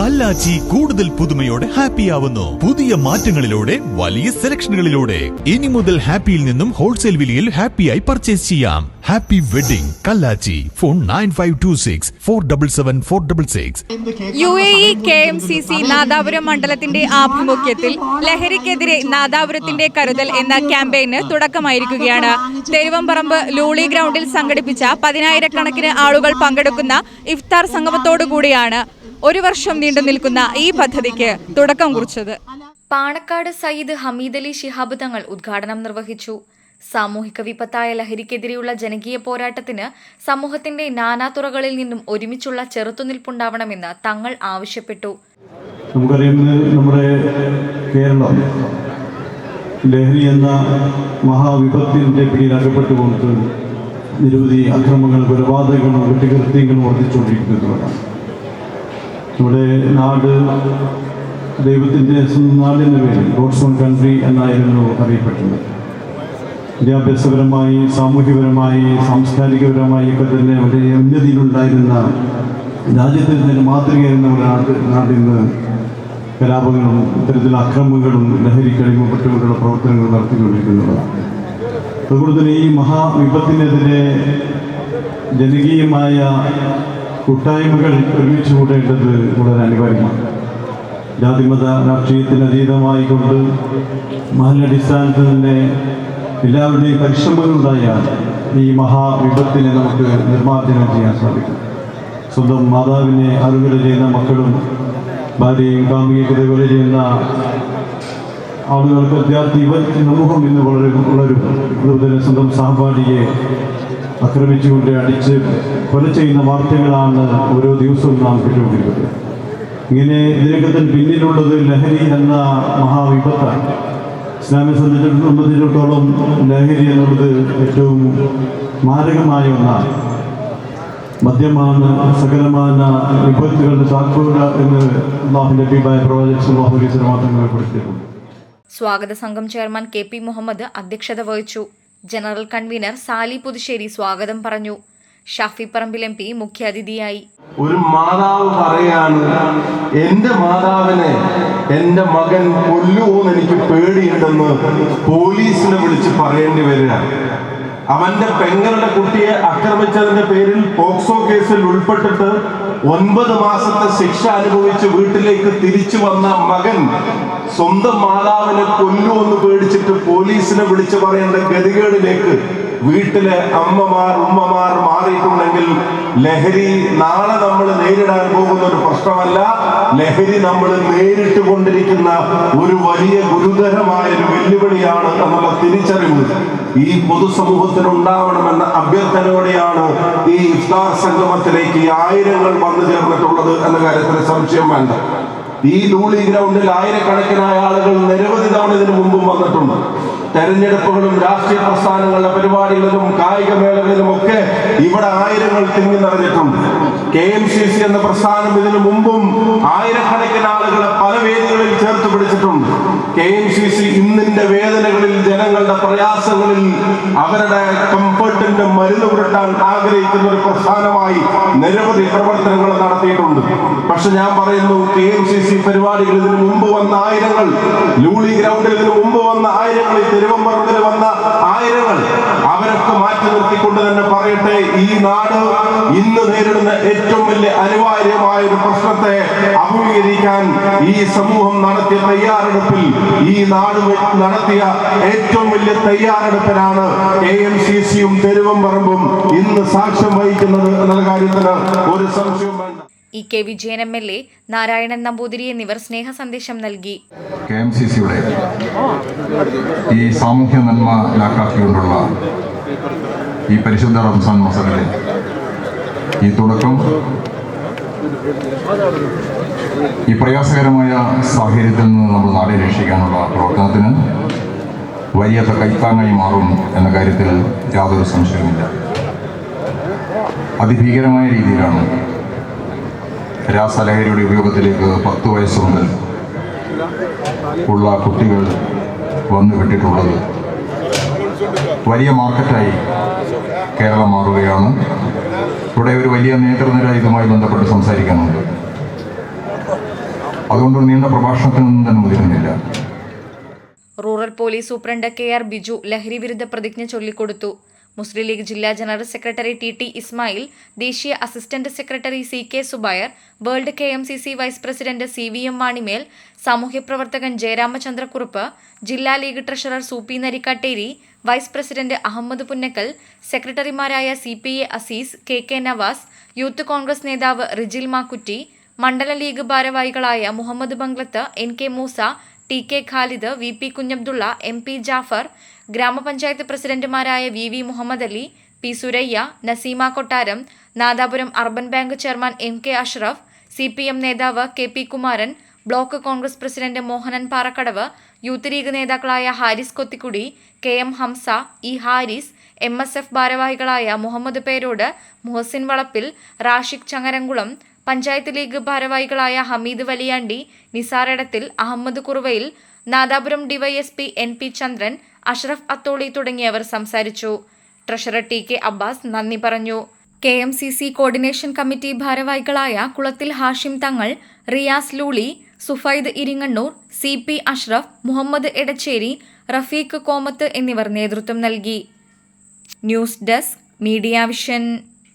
കല്ലാച്ചി കൂടുതൽ പുതുമയോടെ ഹാപ്പി ആവുന്നു. പുതിയ മാറ്റങ്ങളിലൂടെ വലിയ സെലക്ഷനുകളിലൂടെ ഇനി മുതൽ ഹാപ്പിയിൽ നിന്നും ഹോൾസെയിൽ വിലയിൽ ഹാപ്പിയായി പർച്ചേസ് ചെയ്യാം. Happy wedding Kallachi. Phone nine five two six four double seven four double six U A E K M C C Nadapuram മണ്ഡലത്തിന്റെ ആഭിമുഖ്യത്തിൽ ലഹരിക്കെതിരെ നാദാപുരത്തിന്റെ കരുതൽ എന്ന ക്യാമ്പയിന് തുടക്കമായിരിക്കുകയാണ്. തെരുവമ്പറമ്പ് ലൂളി ഗ്രൗണ്ടിൽ സംഘടിപ്പിച്ച പതിനായിരക്കണക്കിന് ആളുകൾ പങ്കെടുക്കുന്ന ഇഫ്താർ സംഗമത്തോടുകൂടിയാണ് ഒരു വർഷം നീണ്ടു നിൽക്കുന്ന ഈ പദ്ധതിക്ക് തുടക്കം കുറിച്ചത്. പാണക്കാട് സയ്യിദ് ഹമീദലി അലി ശിഹാബ് തങ്ങൾ ഉദ്ഘാടനം നിർവഹിച്ചു. സാമൂഹിക വിപത്തായ ലഹരിക്കെതിരെയുള്ള ജനകീയ പോരാട്ടത്തിന് സമൂഹത്തിന്റെ നാനാതുറകളിൽ നിന്നും ഒരുമിച്ചുള്ള ചെറുത്തുനിൽപ്പുണ്ടാവണമെന്ന് തങ്ങൾ ആവശ്യപ്പെട്ടു. നമുക്കറിയാം നമ്മുടെ കേരളം ലഹരി എന്ന മഹാവിപത്തിന്റെ പിടിയിൽ അകപ്പെട്ടുകൊണ്ട് നിരവധി അക്രമങ്ങൾ കൊലപാതകങ്ങളും കുറ്റകൃത്യങ്ങളും വർദ്ധിച്ചുകൊണ്ടിരിക്കുന്നതാണ് നമ്മുടെ നാട് ദൈവത്തിന്റെ സ്വന്തം നാടിന്റെ പേരിൽ ഗോഡ്സ് ഓൺ കൺട്രി എന്നായിരുന്നു അറിയപ്പെട്ടത്. വിദ്യാഭ്യാസപരമായി സാമൂഹ്യപരമായി സാംസ്കാരികപരമായി ഒക്കെ തന്നെ വളരെ ഉന്നതിയിലുണ്ടായിരുന്ന രാജ്യത്തിൽ തന്നെ മാതൃകയായിരുന്ന ഒരു നാട് നാടിന്ന് കലാപങ്ങളും ഇത്തരത്തിലുള്ള അക്രമങ്ങളും ലഹരി അടിമപ്പെട്ടുകൊണ്ടുള്ള പ്രവർത്തനങ്ങൾ നടത്തിക്കൊണ്ടിരിക്കുന്നതാണ്. അതുകൊണ്ട് തന്നെ ഈ മഹാവിപത്തിനെതിരെ ജനകീയമായ കൂട്ടായ്മകൾ ഒരുമിച്ച് കൂടേണ്ടത് വളരെ അനിവാര്യമാണ്. ജാതിമത രാഷ്ട്രീയത്തിന് അതീതമായിക്കൊണ്ട് മഹലടിസ്ഥാനത്ത് തന്നെ എല്ലാവരുടെയും പരിശ്രമങ്ങളുണ്ടായാൽ ഈ മഹാവിപത്തിനെ നമുക്ക് നിർമ്മാർജനം ചെയ്യാൻ സാധിക്കും. സ്വന്തം മാതാവിനെ അറിവുകൾ ചെയ്യുന്ന മക്കളും ഭാര്യയും കാമുകിയെ കൊല ചെയ്യുന്ന ആളുകൾക്ക് വിദ്യാർത്ഥി യുവ സമൂഹം ഇന്ന് വളരെ വളരും. അതുപോലെ സ്വന്തം സഹപാഠിയെ ആക്രമിച്ചുകൊണ്ട് അടിച്ച് കൊല ചെയ്യുന്ന വാർത്തകളാണ് ഓരോ ദിവസവും നാം കേട്ടുകൊണ്ടിരിക്കുന്നത്. ഇങ്ങനെ ഇതിനൊക്കെ തന്നെ പിന്നിലുള്ളത് ലഹരി എന്ന മഹാവിപത്താണ്. ഇസ്ലാമിനെ സംബന്ധിച്ചിടത്തോളം ലഹരി എന്നുള്ളത് ഏറ്റവും മാരകമായ ഒന്നാണ്. മദ്യമാണ് സകലമാന വിപത്തുകളുടെ താക്കോല എന്ന് അള്ളാഹു അഭിപ്രായ പ്രവാചക അലൈഹി സ്വലം ഏർപ്പെടുത്തിയിട്ടുണ്ട് സ്വാഗത സംഘം ചെയർമാൻ കെ പി മുഹമ്മദ് അധ്യക്ഷത വഹിച്ചു. ജനറൽ കൺവീനർ സാലി പുതുശ്ശേരി സ്വാഗതം പറഞ്ഞു. ഷാഫി പറമ്പിൽ എം പി മുഖ്യാതിഥിയായി. ഒരു മാതാവ് പറയാണ് എന്റെ മാതാവിനെ എന്റെ മകൻ കൊല്ലുവോന്ന് എനിക്ക് പേടിയുണ്ടെന്ന് പോലീസിനെ വിളിച്ച് പറയേണ്ടി വരിക. അവന്റെ പെങ്ങളുടെ കുട്ടിയെ ആക്രമിച്ചതിന്റെ പേരിൽ പോക്സോ കേസിൽ ഉൾപ്പെട്ടിട്ട് ഒൻപത് മാസത്തെ ശിക്ഷ അനുഭവിച്ച് വീട്ടിലേക്ക് തിരിച്ചു വന്ന മകൻ സ്വന്തം മാതാവിനെ കൊല്ലുമെന്ന് പേടിച്ചിട്ട് പോലീസിനെ വിളിച്ചു പറയേണ്ട ഗതികേടിലേക്ക് വീട്ടിലെ അമ്മമാർ ഉമ്മമാർ മാറിയിട്ടുണ്ടെങ്കിൽ ലഹരി നാളെ നമ്മൾ നേരിടാൻ പോകുന്ന ഒരു പ്രശ്നമല്ല. ലഹരി നമ്മൾ നേരിട്ട് കൊണ്ടിരിക്കുന്ന ഒരു വലിയ ഗുരുതരമായ ഒരു വെല്ലുവിളിയാണ് എന്നുള്ള തിരിച്ചറിവ് ഈ പൊതുസമൂഹത്തിന് ഉണ്ടാവണമെന്ന അഭ്യർത്ഥനയോടെയാണ് ഈ ഇഫ്താർ സംഗമത്തിലേക്ക് ആയിരങ്ങൾ വന്നു ചേർന്നിട്ടുള്ളത് എന്ന കാര്യത്തിൽ സംശയം വേണ്ട. ഈ ലൂളി ഗ്രൗണ്ടിൽ ആയിരക്കണക്കിനായ ആളുകൾ നിരവധി തവണ ഇതിനു മുമ്പും വന്നിട്ടുണ്ട്. തെരഞ്ഞെടുപ്പുകളും രാഷ്ട്രീയ പ്രസ്ഥാനങ്ങളുടെ പരിപാടികളിലും കായിക മേളകളിലും ഒക്കെ ഇവിടെ ആയിരങ്ങൾ തിങ്ങി നിറഞ്ഞിട്ടുണ്ട് കെ എം സി സി എന്ന പ്രസ്ഥാനം ഇതിനു മുമ്പും ആയിരക്കണക്കിന് ആളുകളെ പല വേദികളിൽ ചേർത്ത് പിടിച്ചിട്ടുണ്ട് കെ എം സി സി ഇന്നിന്റെ വേദനകളിൽ ജനങ്ങളുടെ പ്രയാസങ്ങളിൽ അവരുടെ കംഫർട്ടിന്റെ മരുന്ന് പുരട്ടാൻ ആഗ്രഹിക്കുന്ന ഒരു പ്രസ്ഥാനമായി നിരവധി പ്രവർത്തനങ്ങൾ നടത്തിയിട്ടുണ്ട്. പക്ഷെ ഞാൻ പറയുന്നു കെ എം സി സി പരിപാടികൾ ഇതിനു മുമ്പ് വന്ന ആയിരങ്ങൾ ലൂളി ഗ്രൗണ്ടിൽ ഇതിനു മുമ്പ് വന്ന ആയിരങ്ങൾ ഈ തിരുവമ്പറമ്പിൽ വന്ന ആയിരങ്ങൾ അവരൊക്കെ മാറ്റി നിർത്തിക്കൊണ്ട് തന്നെ പറയട്ടെ ഈ നാട് ഇന്ന് നേരിടുന്ന ഏറ്റവും വലിയ അനിവാര്യമായ ഒരു പ്രശ്നത്തെ അഭിമുഖീകരിക്കാൻ ഈ സമൂഹം നടത്തിയ തയ്യാറെടുപ്പിൽ ഈ നാട് നടത്തിയ ഏറ്റവും വലിയ തയ്യാറെടുപ്പിനാണ് കെ എം സി സിയും തെരുവമ്പറമ്പും ഇന്ന് സാക്ഷ്യം വഹിക്കുന്നത് എന്ന കാര്യത്തിന് ഒരു സംശയവും വേണ്ട. E K Vijayan M L A Narayanan Namboothiri എന്നിവർ സ്നേഹ സന്ദേശം നൽകി. കെ എം സി സിയുടെ ഈ സാമൂഹ്യ നന്മ ലാക്കാക്കിക്കൊണ്ടുള്ള ഈ പരിശുദ്ധ റംസാൻ മസറിലെ ഈ തുടക്കം. ഈ പ്രയാസകരമായ സാഹചര്യത്തിൽ നിന്ന് നമ്മൾ നാടെ രക്ഷിക്കാനുള്ള പ്രവർത്തനത്തിന് വലിയ കൈത്താങ്ങായി മാറും എന്ന കാര്യത്തിൽ യാതൊരു സംശയവുമില്ല. അതിഭീകരമായ രീതിയിലാണ് രാസലഹരിയുടെ ഉപയോഗത്തിലേക്ക് പത്ത് വയസ്സ് മുതൽ ഉള്ള കുട്ടികൾ വന്നു വിട്ടിട്ടുള്ളത് വലിയ മാർക്കറ്റായി കേരളം മാറുകയാണ്. ഇവിടെ ഒരു വലിയ നേതൃനിര ഇതുമായി ബന്ധപ്പെട്ട് സംസാരിക്കുന്നുണ്ട് അതുകൊണ്ട് നീണ്ട പ്രഭാഷണത്തിനൊന്നും തന്നെ മുതിരുന്നില്ല. Rural police superintendent K R Biju ലഹരി വിരുദ്ധ പ്രതിജ്ഞ ചൊല്ലിക്കൊടുത്തു. മുസ്ലിം ലീഗ് ജില്ലാ general secretary T T Ismail ദേശീയ assistant secretary C K Subair world K M C C vice president C V M Manimel സാമൂഹ്യപ്രവർത്തകൻ Jayaramachandrakurup ജില്ലാ League treasurer Sooppy Narikkatteri vice president Ahammed Punnakkal സെക്രട്ടറിമാരായ C P A Azeez K K Navas youth Congress നേതാവ് റിജിൽ മാക്കുറ്റി മണ്ഡല ലീഗ് ഭാരവാഹികളായ Muhammed Banglath N K Moosa T K Khalid V P Kunhabdulla M P Jafar ഗ്രാമപഞ്ചായത്ത് പ്രസിഡന്റുമാരായ V V Muhammed Ali P Suraiya Naseema Kottaram Nadapuram urban bank chairman M K Ashraf C P M നേതാവ് K P Kumaran block Congress president Mohanan Parakkadavu youth League നേതാക്കളായ Haris Kothikkudi K M Hamza E Haris M S F ഭാരവാഹികളായ മുഹമ്മദ് പേരോട് മുഹസിൻ വളപ്പിൽ റാഷിഖ് ചങ്ങരംകുളം പഞ്ചായത്ത് ലീഗ് ഭാരവാഹികളായ Hameed Valiyandi നിസാരടത്തിൽ Ahammed Kuruvayil Nadapuram DYSP N P Chandran Ashraf Atholi തുടങ്ങിയവർ സംസാരിച്ചു. Treasurer T K Abbas നന്ദി പറഞ്ഞു. K M C C coordination committee ഭാരവാഹികളായ കുളത്തിൽ ഹാഷിം തങ്ങൾ റിയാസ് ലൂളി സുഫൈദ് ഇരിങ്ങണ്ണൂർ സി പി അഷ്റഫ് മുഹമ്മദ് എടച്ചേരി റഫീഖ് കോമത്ത് എന്നിവർ നേതൃത്വം നൽകി. News desk media vision.